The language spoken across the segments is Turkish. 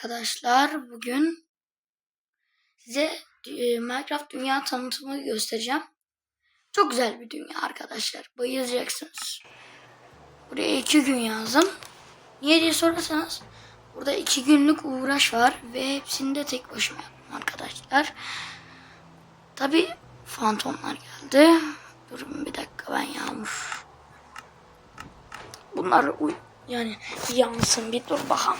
arkadaşlar. Bugün size e, Minecraft dünya tanıtımı göstereceğim. Çok güzel bir dünya arkadaşlar. Bayılacaksınız. Buraya iki gün yazdım. Niye diye sorarsanız burada iki günlük uğraş var ve hepsini de tek başıma yaptım arkadaşlar. Tabi fantomlar geldi. Durun bir dakika ben yağmur. Bunlar yani yansın bir dur bakalım.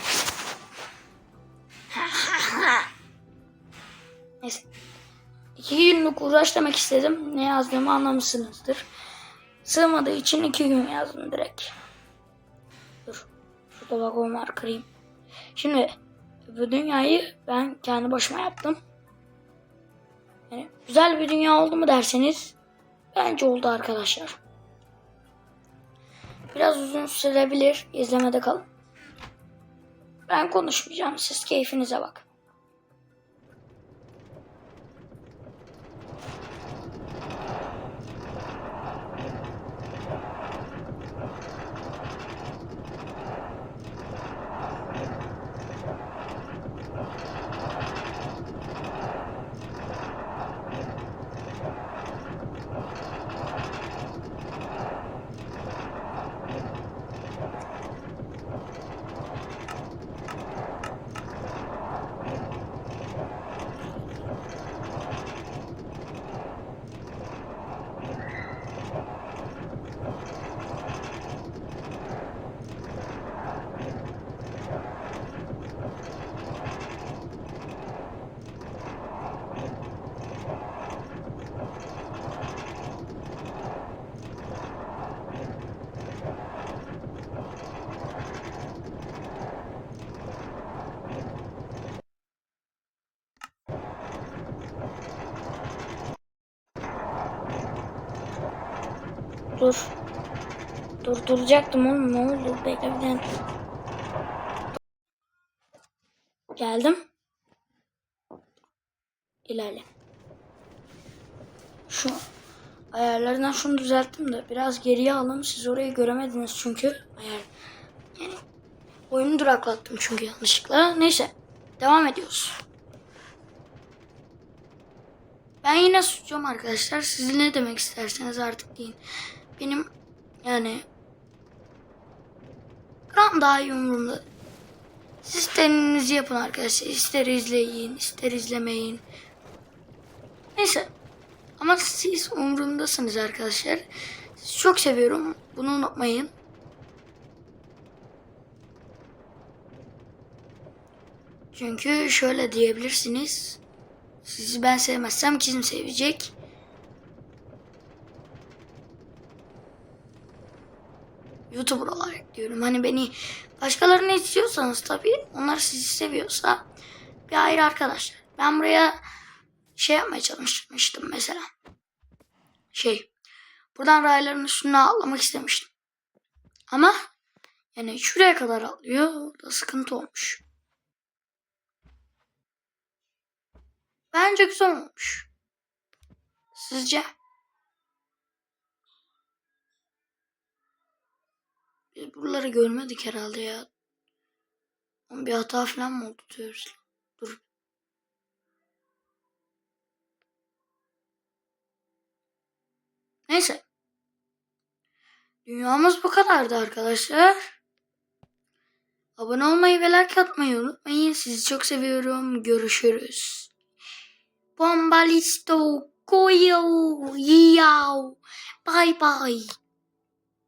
İki günlük uğraş demek istedim. Ne yazdığımı anlamışsınızdır. Sığmadığı için iki gün yazdım direkt. Dur. Şurada vagon var kırayım. Şimdi bu dünyayı ben kendi başıma yaptım. Yani güzel bir dünya oldu mu derseniz bence oldu arkadaşlar. Biraz uzun sürebilir. İzlemede kalın. Ben konuşmayacağım. Siz keyfinize bakın. Dur. Dur duracaktım oğlum ne oldu? Bekle bir. Geldim. İlerle. Şu ayarlarından şunu düzelttim de biraz geriye alın. Siz orayı göremediniz çünkü. Ayar. Yani oyunu duraklattım çünkü yanlışlıkla. Neyse. Devam ediyoruz. Ben yine susacağım arkadaşlar. Siz ne demek isterseniz artık deyin. Benim yani gram daha iyi umurumda. Siz deninizi yapın arkadaşlar. İster izleyin, ister izlemeyin. Neyse. Ama siz umurumdasınız arkadaşlar. Sizi çok seviyorum. Bunu unutmayın. Çünkü şöyle diyebilirsiniz. Sizi ben sevmezsem kim sevecek? YouTuber olarak diyorum. Hani beni başkalarını istiyorsanız tabii onlar sizi seviyorsa bir ayrı arkadaşlar. Ben buraya şey yapmaya çalışmıştım mesela. Şey buradan rayların üstüne atlamak istemiştim. Ama yani şuraya kadar atlıyor. Da sıkıntı olmuş. Bence güzel olmuş. Sizce? Biz buraları görmedik herhalde ya. Bir hata falan mı oldu diyoruz? Dur. Neyse. Dünyamız bu kadardı arkadaşlar. Abone olmayı ve like atmayı unutmayın. Sizi çok seviyorum. Görüşürüz. Bombalisto, koyo, yao. Bye bye.